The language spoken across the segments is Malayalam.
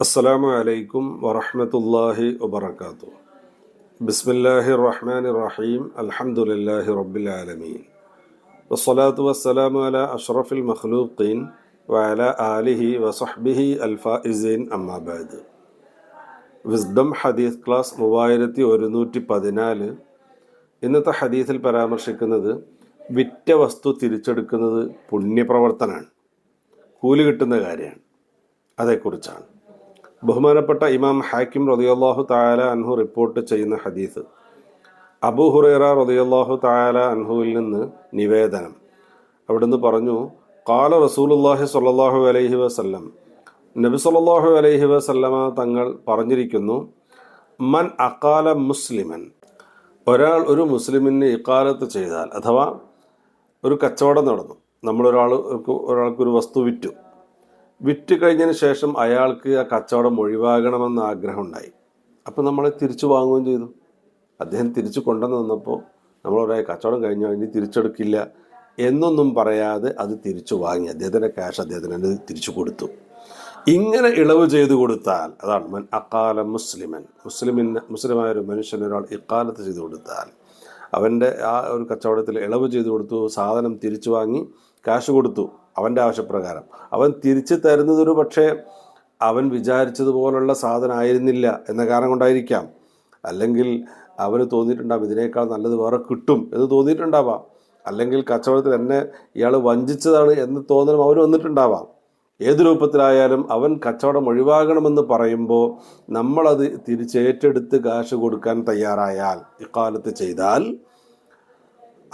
അസ്സലാമു അലൈക്കും വറഹ്മത്തുള്ളാഹി വബർക്കാത്തു ബിസ്മില്ലാഹി റഹ്മാൻ റഹീം അൽഹംദുലില്ലാഹി റബ്ബിൽ ആലമീൻ വസ്സലാത്തു വസ്സലാമു അല അഷ്റഫിൽ മഖ്ലൂഖീൻ വഅല ആലിഹി വസഹ്ബിഹി അൽഫായിസീൻ അമ്മാബാദ് വിസ്ഡം ഹദീസ് ക്ലാസ് മൂവായിരത്തി ഒരുന്നൂറ്റി പതിനാല് ഇന്നത്തെ ഹദീസിൽ പരാമർശിക്കുന്നത് വിറ്റ വസ്തു തിരിച്ചെടുക്കുന്നത് പുണ്യപ്രവർത്തനമാണ് കൂലി കിട്ടുന്ന കാര്യമാണ്. അതേക്കുറിച്ചാണ്. ബഹുമാനപ്പെട്ട ഇമാം ഹാക്കിം റതിയല്ലാഹു തായാല അൻഹു റിപ്പോർട്ട് ചെയ്യുന്ന ഹദീസ്. അബു ഹുറേറ റതിയല്ലാഹു തായാല അൻഹുവിൽ നിന്ന് നിവേദനം. അവിടുന്ന് പറഞ്ഞു കാല റസൂലുല്ലാഹി സ്വല്ലല്ലാഹു അലൈഹി വസല്ലം. നബി സല്ലാഹു അലൈഹി വസല്ലമ തങ്ങൾ പറഞ്ഞിരിക്കുന്നു മൻ അക്കാല മുസ്ലിമൻ. ഒരാൾ ഒരു മുസ്ലിമിനെ ഇക്കാലത്ത് ചെയ്താൽ അഥവാ ഒരു കച്ചവടം നടന്നു നമ്മളൊരാൾ ഒരാൾക്കൊരു വസ്തു വിറ്റു. വിറ്റ് കഴിഞ്ഞതിന് ശേഷം അയാൾക്ക് ആ കച്ചവടം ഒഴിവാകണമെന്ന് ആഗ്രഹം ഉണ്ടായി അപ്പം നമ്മളെ തിരിച്ചു വാങ്ങുകയും ചെയ്തു. അദ്ദേഹം തിരിച്ചു കൊണ്ടുവന്ന് നിന്നപ്പോൾ നമ്മൾ പറയാം കച്ചവടം കഴിഞ്ഞോ ഇനി തിരിച്ചെടുക്കില്ല എന്നൊന്നും പറയാതെ അത് തിരിച്ചു വാങ്ങി. അദ്ദേഹത്തിന്റെ ക്യാഷ് അദ്ദേഹത്തിന് അത് തിരിച്ചു കൊടുത്തു. ഇങ്ങനെ ഇളവ് ചെയ്തു കൊടുത്താൽ അതാണ് മൻ അക്കാല മുസ്ലിമൻ. മുസ്ലിമിന് മുസ്ലിമായ ഒരു മനുഷ്യൻ ഒരാൾ ഇക്കാലത്ത് ചെയ്തു കൊടുത്താൽ അവന്റെ ആ ഒരു കച്ചവടത്തിൽ ഇളവ് ചെയ്തു കൊടുത്തു സാധനം തിരിച്ചു വാങ്ങി കാശ് കൊടുത്തു അവന്റെ ആവശ്യപ്രകാരം. അവൻ തിരിച്ചു തരുന്നതൊരു പക്ഷേ അവൻ വിചാരിച്ചതുപോലുള്ള സാധനം ആയിരുന്നില്ല എന്ന കാരണം കൊണ്ടായിരിക്കാം. അല്ലെങ്കിൽ അവന് തോന്നിയിട്ടുണ്ടാവും ഇതിനേക്കാൾ നല്ലത് വേറെ കിട്ടും എന്ന് തോന്നിയിട്ടുണ്ടാവാം. അല്ലെങ്കിൽ കച്ചവടത്തിൽ എന്നെ ഇയാൾ വഞ്ചിച്ചതാണ് എന്ന് തോന്നലും അവന് വന്നിട്ടുണ്ടാവാം. ഏത് രൂപത്തിലായാലും അവൻ കച്ചവടം ഒഴിവാകണമെന്ന് പറയുമ്പോൾ നമ്മളത് തിരിച്ചേറ്റെടുത്ത് കാശ് കൊടുക്കാൻ തയ്യാറായാൽ ഇക്കാലത്ത് ചെയ്താൽ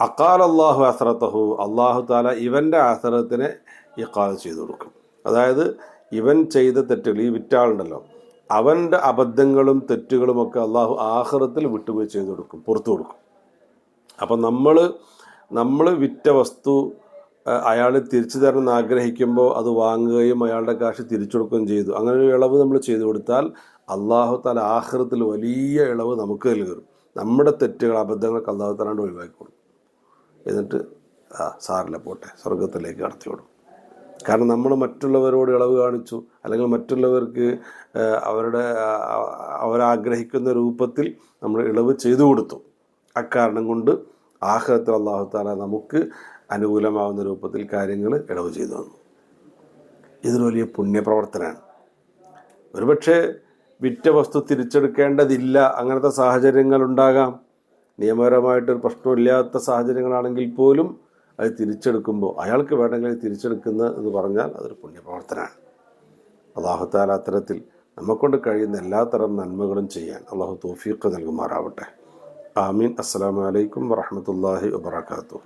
അക്കാൽ അള്ളാഹു അസറത്തഹു അള്ളാഹു താല ഇവന്റെ അസറത്തിനെ ഇക്കാൽ ചെയ്തു കൊടുക്കും. അതായത് ഇവൻ ചെയ്ത തെറ്റുകൾ ഈ വിറ്റാളുണ്ടല്ലോ അവന്റെ അബദ്ധങ്ങളും തെറ്റുകളും ഒക്കെ അള്ളാഹു ആഹ്റത്തിൽ വിട്ടുപോയി ചെയ്തു കൊടുക്കും പുറത്തു കൊടുക്കും. അപ്പം നമ്മൾ നമ്മൾ വിറ്റ വസ്തു അയാൾ തിരിച്ചു തരണം ആഗ്രഹിക്കുമ്പോൾ അത് വാങ്ങുകയും അയാളുടെ കാശ് തിരിച്ചു കൊടുക്കുകയും ചെയ്തു. അങ്ങനെ ഒരു ഇളവ് നമ്മൾ ചെയ്തു കൊടുത്താൽ അള്ളാഹു താല ആഹ്റത്തിൽ വലിയ ഇളവ് നമുക്ക് നൽകും. നമ്മുടെ തെറ്റുകൾ അബദ്ധങ്ങളൊക്കെ അള്ളാഹു താലാണ്ട് ഒഴിവാക്കിക്കൊടുക്കും എന്നിട്ട് ആ സാറിനെ പോട്ടെ സ്വർഗത്തിലേക്ക് കടത്തി വിടും. കാരണം നമ്മൾ മറ്റുള്ളവരോട് ഇളവ് കാണിച്ചു അല്ലെങ്കിൽ മറ്റുള്ളവർക്ക് അവരുടെ അവരാഗ്രഹിക്കുന്ന രൂപത്തിൽ നമ്മൾ ഇളവ് ചെയ്തു കൊടുത്തു. അക്കാരണം കൊണ്ട് ആഹ്ലത്തിൽ അള്ളാഹു താല നമുക്ക് അനുകൂലമാവുന്ന രൂപത്തിൽ കാര്യങ്ങൾ ഇളവ് ചെയ്തു തന്നു. ഇതൊരു വലിയ പുണ്യപ്രവർത്തനമാണ്. ഒരുപക്ഷെ വിറ്റ വസ്തു തിരിച്ചെടുക്കേണ്ടതില്ല അങ്ങനത്തെ സാഹചര്യങ്ങൾ ഉണ്ടാകാം. നിയമപരമായിട്ടൊരു പ്രശ്നമില്ലാത്ത സാഹചര്യങ്ങളാണെങ്കിൽ പോലും അത് തിരിച്ചെടുക്കുമ്പോൾ അയാൾക്ക് വേണമെങ്കിൽ തിരിച്ചെടുക്കുന്ന എന്ന് പറഞ്ഞാൽ അതൊരു പുണ്യപ്രവർത്തനമാണ്. അള്ളാഹുത്താല അത്തരത്തിൽ നമുക്കൊണ്ട് കഴിയുന്ന എല്ലാത്തരം നന്മകളും ചെയ്യാൻ അള്ളാഹു തോഫീഖ് നൽകുമാറാവട്ടെ. ആമീൻ. അസ്സാം വലൈക്കും വറഹമത്തല്ലാഹി വാത്തു